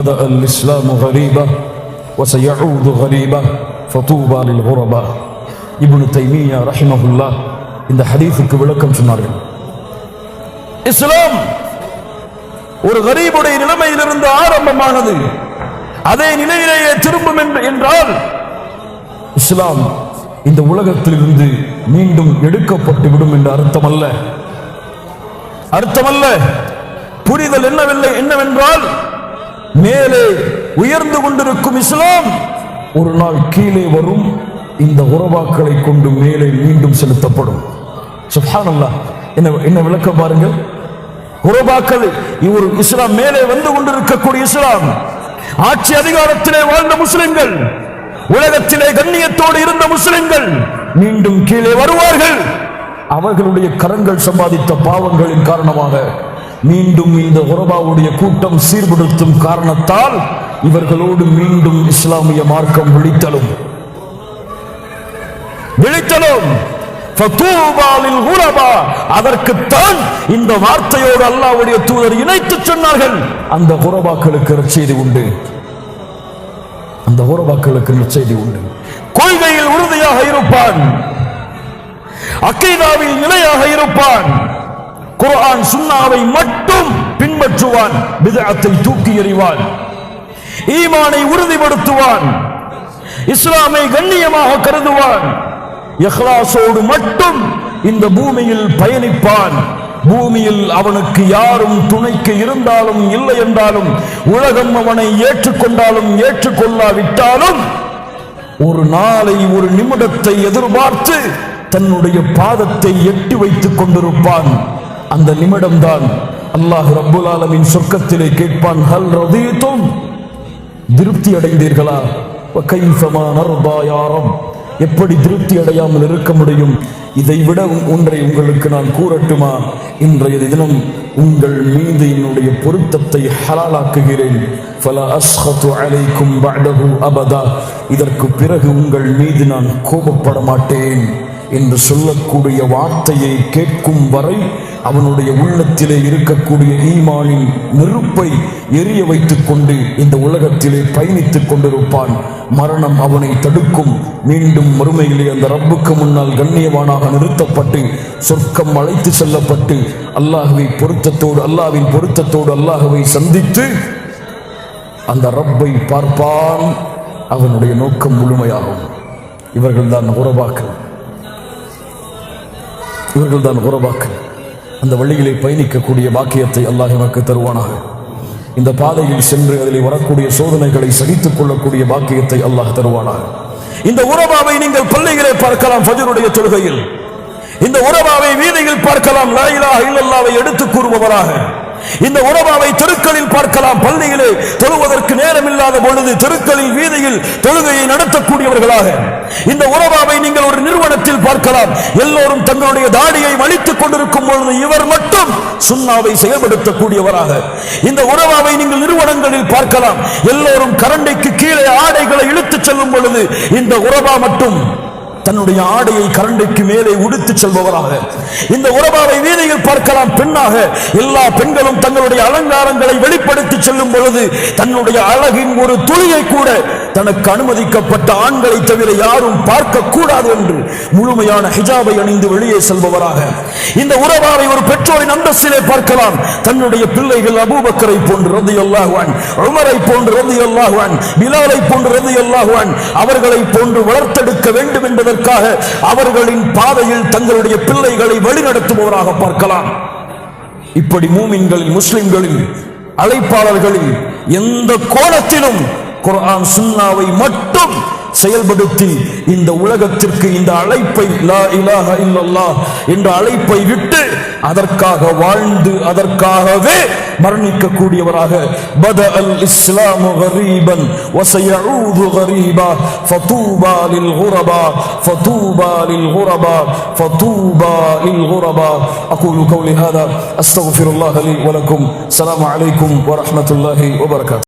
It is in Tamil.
بدأ الإسلام غريبا وسيعود غريبا فطوبى للغرباء இப்னு தைமியா ரஹிமஹுல்லா இந்த ஹதீஸுக்கு விளக்கம் சொன்னார்கள் இஸ்லாம் ஒரு கரீபுடைய நிலைமையிலிருந்து ஆரம்பமானது அதே நிலையிலேயே திரும்பும் என்று- என்றால் இஸ்லாம் இந்த உலகத்திலிருந்து மீண்டும் எடுக்கப்பட்டு விடும் என்ற அர்த்தமல்ல அர்த்தமல்ல புரிதல் என்னவில்லை என்னவென்றால் மேலே உயர்ந்து கொண்டிருக்கும் இஸ்லாம் ஒரு நாள் கீழே வரும். இந்த உறவாக்களை கொண்டு மேலே மீண்டும் செலுத்தப்படும். சுப்ஹானல்லாஹ். என்ன என்ன விளக்க பாருங்கள். உறவாக்கள் இவர் இஸ்லாம் மேலே வந்து கொண்டிருக்கக்கூடிய இஸ்லாம். ஆட்சி அதிகாரத்திலே வாழ்ந்த முஸ்லிம்கள் உலகத்திலே கண்ணியத்தோடு இருந்த முஸ்லிம்கள் மீண்டும் கீழே வருவார்கள். அவர்களுடைய கரங்கள் சம்பாதித்த பாவங்களின் காரணமாக மீண்டும் இந்த உறவாவுடைய கூட்டம் சீர்படுத்தும் காரணத்தால் இவர்களோடு மீண்டும் இஸ்லாமிய மார்க்கம் விழித்தலும். விழித்தலும். ஃபதூபாலில் குரபா. அதற்குத்தான் இந்த வார்த்தையோடு அல்லாவுடைய தூதர் இணைத்து சொன்னார்கள். அந்த குரபாக்களுக்கு நற்செய்தி உண்டு. அந்த உறவாக்களுக்கு நற்செய்தி உண்டு. கொள்கையில் உறுதியாக இருப்பான். அக்கைதாவில் நிலையாக இருப்பான். குரான் சுண்ணாவை மட்டும் பின்பற்றுவான் விதத்தை தூக்கி எறிவான் ஈமானை உறுதிப்படுத்துவான் இஸ்லாமை கண்ணியமாக கருதுவான் எஹ்லாசோடு மட்டும் இந்த பூமியில் பயணிப்பான். பூமியில் அவனுக்கு யாரும் துணைக்கு இருந்தாலும் இல்லை என்றாலும் உலகம் அவனை ஏற்றுக்கொண்டாலும் ஏற்றுக்கொள்ளாவிட்டாலும் ஒரு நாளை ஒரு நிமிடத்தை எதிர்பார்த்து தன்னுடைய பாதத்தை எட்டி வைத்துக் கொண்டிருப்பான். அந்த நிமிடம்தான் அல்லாஹ் ரப்புல் ஆலமின் சொர்க்கத்திலே கேட்பான் ஹல் ரதீத்தும் திருப்தி அடைந்தீர்களா? கைஃபமா எப்படி திருப்தி அடையாமல் இருக்க முடியும்? இதை விட ஒன்றை உங்களுக்கு நான் கூறட்டுமா? இன்றைய தினம் உங்கள் மீது என்னுடைய பொருத்தத்தை ஹலாலாக்குகிறேன். ஃபலா அபதா. இதற்கு பிறகு உங்கள் மீது நான் கோபப்பட மாட்டேன். என்று சொல்லக்கூடிய வார்த்தையை கேட்கும் வரை அவனுடைய உள்ளத்திலே இருக்கக்கூடிய ஈமானின் நெருப்பை எரிய வைத்துக் கொண்டு இந்த உலகத்திலே பயணித்துக் கொண்டிருப்பான். மரணம் அவனை தடுக்கும். மீண்டும் மறுமையிலே அந்த ரப்புக்கு முன்னால் கண்ணியவானாக நிறுத்தப்பட்டு சொர்க்கம் அழைத்து செல்லப்பட்டு அல்லாஹுவை பொருத்தத்தோடு அல்லாவின் பொருத்தத்தோடு அல்லாஹுவை சந்தித்து அந்த ரப்பை பார்ப்பான். அவனுடைய நோக்கம் முழுமையாகும். இவர்கள்தான் உறவாக்கள். இவர்கள்தான் உறவாக்கள் அந்த வழியிலே பயணிக்கக்கூடிய பாக்கியத்தை அல்லாஹ் எனக்கு தருவானாக. இந்த பாதையில் சென்று அதில் வரக்கூடிய சோதனைகளை சகித்துக் கொள்ளக்கூடிய பாக்கியத்தை அல்லாஹ் தருவானாக. இந்த உறவாவை நீங்கள் பள்ளிகளே பார்க்கலாம் ஃபஜருடைய தொழுகையில். இந்த உறவாவை வீதியில் பார்க்கலாம். லா இல்லல்லாவை எடுத்து கூறுபவராக. இந்த உறவாவை தெருக்களில் பார்க்கலாம். பள்ளியிலே தொழுவதற்கு நேரம் இல்லாத பொழுது தெருக்களில் வீதியில் தொழுகையை நடத்தக்கூடியவர்களாக. இந்த உறவாவை நீங்கள் ஒரு நிறுவனத்தில் பார்க்கலாம். எல்லோரும் தங்களுடைய தாடியை வலித்துக் கொண்டிருக்கும் பொழுது இவர் மட்டும் சுண்ணாவை செயல்படுத்தக்கூடியவராக. இந்த உறவாவை நீங்கள் நிறுவனங்களில் பார்க்கலாம். எல்லோரும் கரண்டைக்கு கீழே ஆடைகளை இழுத்துச் செல்லும் பொழுது இந்த உறவா மட்டும் தன்னுடைய ஆடையை கரண்டைக்கு மேலே உடுத்துச் செல்பவராக. இந்த உறவாவை வீதியில் பார்க்கலாம் பெண்ணாக. எல்லா பெண்களும் தங்களுடைய அலங்காரங்களை வெளிப்படுத்தி செல்லும் பொழுது தன்னுடைய அழகின் ஒரு துளியை கூட தனக்கு அனுமதிக்கப்பட்ட ஆண்களை தவிர யாரும் பார்க்க கூடாது என்று முழுமையான ஹிஜாபை அணிந்து வெளியே செல்பவராக. இந்த உறவாவை ஒரு பெற்றோரின் அந்தஸ்திலே பார்க்கலாம். தன்னுடைய பிள்ளைகள் அபூபக்கரை போன்று ரதி அல்லாஹுவான் உமரை போன்று ரதி அல்லாஹுவான் பிலாலை போன்று ரதி அல்லாஹுவான் அவர்களை போன்று வளர்த்தெடுக்க வேண்டும் என்பதற்கு செய்வதற்காக அவர்களின் பாதையில் தங்களுடைய பிள்ளைகளை வழிநடத்துபவராக பார்க்கலாம். இப்படி மூமின்களில் முஸ்லிம்களில் அழைப்பாளர்களில் எந்த கோணத்திலும் குரான் சுன்னாவை மட்டும் செயல்படுத்தி இந்த உலகத்திற்கு இந்த அழைப்பை என்ற அழைப்பை விட்டு அதற்காக வாழ்ந்து அதற்காகவே மரணிக்கக்கூடியவராக பத அல் இஸ்லாமு கரீபன் வசயஊது கரீபா ஃபதூபா லில் குரபா ஃபதூபா லில் குரபா ஃபதூபா லில் குரபா அகூலு கௌலி ஹாதா அஸ்தக்ஃபிருல்லாஹ லி வலக்கும் السلام عليكم ورحمة الله وبركاته